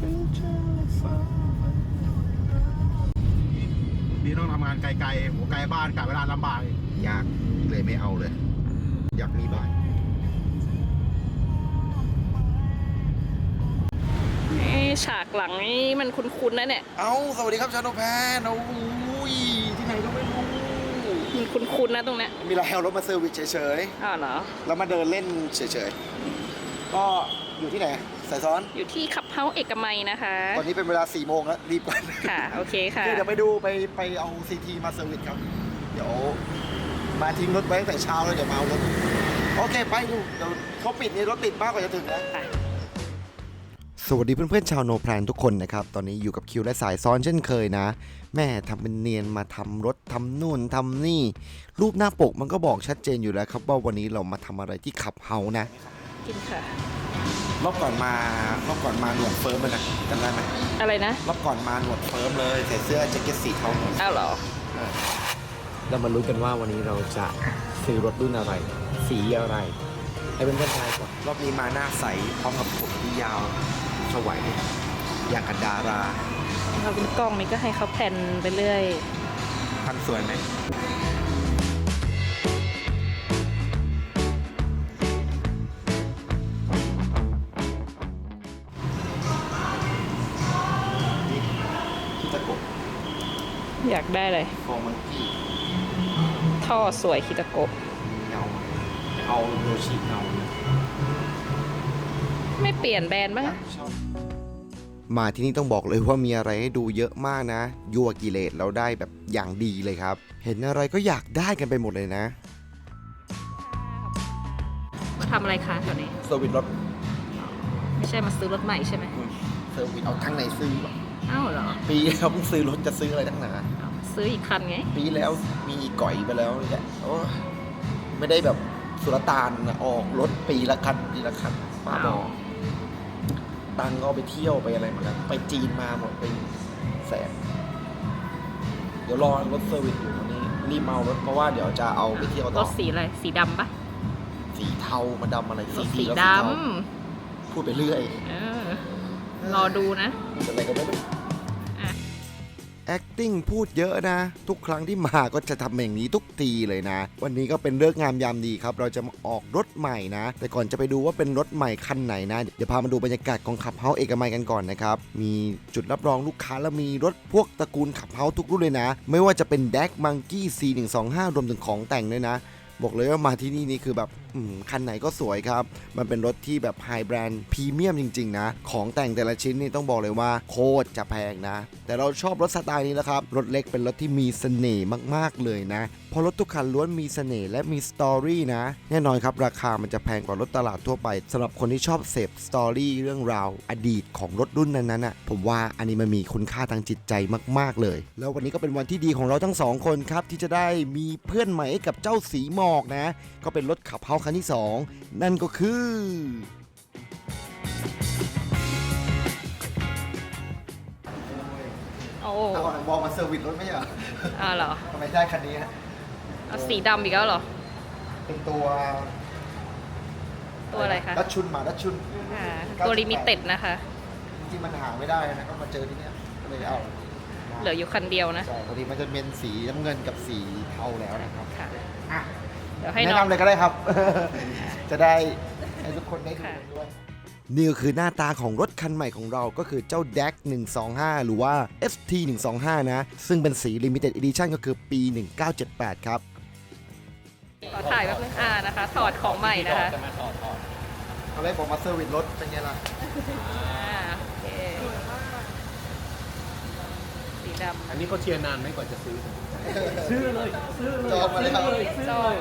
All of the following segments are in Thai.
นี่ต้องทำงานไกลๆหัวไกลบ้านกะเวลาลำบากอีกอยากเลยไม่เอาเลย อยากมีบ้านนี่ฉากหลังนี่มันคุ้นๆนะเนี่ย เอาสวัสดีครับชาโนแพนโอ้ยที่ไหนก็ไม่รู้มันคุ้นๆนะตรงเนี้ยมีเราเอารถมาเซอร์วิสเฉยอ้าวเหรอ ๆแล้วมาเดินเล่นเฉยๆก็อยู่ที่ไหน สายซ้อนอยู่ที่ขับเฮาเอกมัยนะคะ ตอนนี้เป็นเวลา4โมงแล้วรีบก่อนค่ะ โอเคค่ะคือเดี๋ยวไปดูไปไปเอาซีทีมาเซอร์วิสครับ เดี๋ยวมาทิ้งรถไว้ตั้งแต่เช้าแล้วเดี๋ยวมาเอารถ โอเคไปดูเดี๋ยวเขาปิดนี่รถติดมากกว่าจะถึงนะค่ะสวัสดีเพื่อนๆชาวโนแพลนทุกคนนะครับ ตอนนี้อยู่กับคิวและสายซ้อนเช่นเคยนะ แม่ทำเป็นเนียนมาทำรถทำนู่นทำนี่ รูปหน้าปกมันก็บอกชัดเจนอยู่แล้วครับว่าวันนี้เรามาทำอะไรที่ขับเฮานะ กินค่ะ รอบก่อนมารอบก่อนมาหนวดเฟิร์มเลยนะจำได้ไหมอะไรนะรอบก่อนมาหนวดเฟิร์มเลยใส่เสื้อแจ็คเก็ตสีเทาหมดอ้าวเหรอเรามาลุ้นกันว่าวันนี้เราจะซื้อรถรุ่นอะไร สีอะไรให้เป็นเพื่อนๆทายก่อนรอบนี้มาหน้าใสพร้อมกับผมที่ยาวสวยอย่างกับดาราเราเป็นกล้องนี่ก็ให้เขาแผ่นไปเรื่อย พันสวยไหม อยากได้เลยฟอร์มันกี้ท่อสวยคิตาโกะเงาเอาโยชิเงาไม่เปลี่ยนแบรนด์บ้างอะมาที่นี่ต้องบอกเลยว่ามีอะไรให้ดูเยอะมากนะยั่วกิเลสเราได้แบบอย่างดีเลยครับ เห็นอะไรก็อยากได้กันไปหมดเลยนะมาทำอะไรคะแถวนี้ เซอร์วิสรถไม่ใช่มาซื้อรถใหม่ใช่ไหม เซอร์วิสเอาทั้งในซื้อแบบ อ้าวเหรอ ปีแล้วเพิ่งซื้อรถจะซื้ออะไรทั้งหนาอ้าวซื้ออีกคันไง ปีแล้วมีก่อยไปแล้วเนี่ยโอ้ยไม่ได้แบบสุลต่านนะออกรถปีละคันปีละคันป้าบออ้าวตังค์ก็เอาไปเที่ยวไปอะไรมาแล้วไปจีนมาหมดไปแสนเดี๋ยวรอรถเซอร์วิสอยู่วันนี้รีบมาเอารถเพราะว่าเดี๋ยวจะเอาไปเที่ยวรต่อถสีอะไรสีดำปะสีเทามาดำอะไรรถสีสีแล้วดเทาพูดไปเรื่อยำเออรอดูนะพูดอะไรก็ไม่รู้อะ acting พูดเยอะนะ ทุกครั้งที่มาก็จะทำอย่างนี้ทุกทีเลยนะ วันนี้ก็เป็นเลิกษ์งามยามดีครับ เราจะมาออกรถใหม่นะ แต่ก่อนจะไปดูว่าเป็นรถใหม่คันไหนนะ เดี๋ยวพามาดูบรรยากาศของขับเฮาเอกมัยกันก่อนนะครับ มีจุดรับรองลูกค้าและมีรถพวกตระกูลขับเฮาทุกรุ่นเลยนะ ไม่ว่าจะเป็นแดกมังกี้ C125 รวมถึงของแต่งด้วยนะ บอกเลยว่ามาที่นี่นี่คือแบบคันไหนก็สวยครับ มันเป็นรถที่แบบไฮแบรนด์พรีเมียมจริงๆนะ ของแต่งแต่ละชิ้นนี่ต้องบอกเลยว่าโคตรจะแพงนะ แต่เราชอบรถสไตล์นี้แล้วครับ รถเล็กเป็นรถที่มีเสน่ห์มากๆเลยนะเพราะรถทุกคันล้วนมีเสน่ห์และมีสตอรี่นะ แน่นอนครับ ราคามันจะแพงกว่ารถตลาดทั่วไปสำหรับคนที่ชอบเสพสตอรี่เรื่องราวอดีตของรถรุ่นนั้นๆน่ะผมว่าอันนี้มันมีคุณค่าทางจิตใจมาก ๆเลย แล้ววันนี้ก็เป็นวันที่ดีของเราทั้งสองคนครับที่จะได้มีเพื่อนใหม่กับเจ้าสีหมอกนะ ก็เป็นรถขับเฮาคันที่ 2 นั่นก็คือ โอ้เอาบอมาเซอร์วิสรถไม่ใช่เหรออ้าวเหรอ ทำไมได้คันนี้ฮะเอาสีดำอีกแล้วเหรอ เป็นตัวตัวอะไรคะดัชชุนหมาดัชชุนอ่าตัวลิมิเต็ดนะคะ จริงๆมันหาไม่ได้นะก็มาเจอที่เนี้ยก็เลยเอาเหลืออยู่คันเดียวนะ ใช่พอดีมันจะเป็นสีน้ำเงินกับสีเทาแล้วนะครับ ค่ะ อะ เดี๋ยวให้แนะน้อง นำเลยก็ได้ครับ จะได้ให้ทุกคนได้ดูค่ะกันด้วย นี่ก็คือหน้าตาของรถคันใหม่ของเราก็คือเจ้า DAC 125 หรือว่า ST 125นะ ซึ่งเป็นสี Limited Edition ก็คือปี 1978 ครับ ขอถ่ายแป๊บนึงอ่านะคะ ถอดของใหม่นะคะเขาเลยบอกมาเซอร์วิสรถเป็นไงล่ะ อ่าโอเคสีดอันนี้เขาเชียร์นานไหมกว่าจะซื้อจองมาแล้วำจอง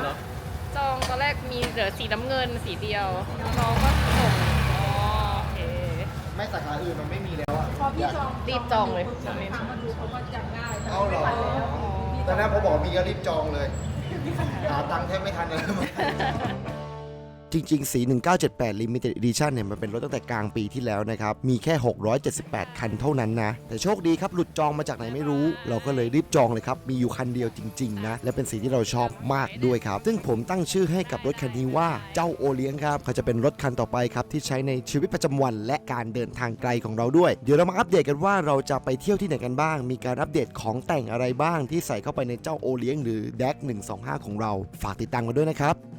จองตอนแรกมีเหลือสีน้ำเงินสีเดียวน้องก็ส่งอ๋อโอเคไม่สาขาอื่นมันไม่มีแล้วอะรีบจองเลยเอาเหรอตอนนั้นผมบอกมีก็รีบจองเลยหาตังค์แทบไม่ทันเลย จริง ๆ สี 1978 Limited Edition เนี่ยมันเป็นรถตั้งแต่กลางปีที่แล้วนะครับ มีแค่ 678 คันเท่านั้นนะ แต่โชคดีครับ หลุดจองมาจากไหนไม่รู้ เราก็เลยรีบจองเลยครับ มีอยู่คันเดียวจริง ๆ นะ และเป็นสีที่เราชอบมากด้วยครับ ซึ่งผมตั้งชื่อให้กับรถคันนี้ว่าเจ้าโอเลี้ยงครับเขาจะเป็นรถคันต่อไปครับ ที่ใช้ในชีวิตประจำวัน และการเดินทางไกลของเราด้วย เดี๋ยวเรามาอัปเดตกันว่าเราจะไปเที่ยวที่ไหนกันบ้าง มีการอัปเดตของแต่งอะไรบ้างที่ใส่เข้าไปในเจ้าโอเลี้ยงหรือ DAC 125 ของเรา ฝากติดตามกันด้วยนะครับ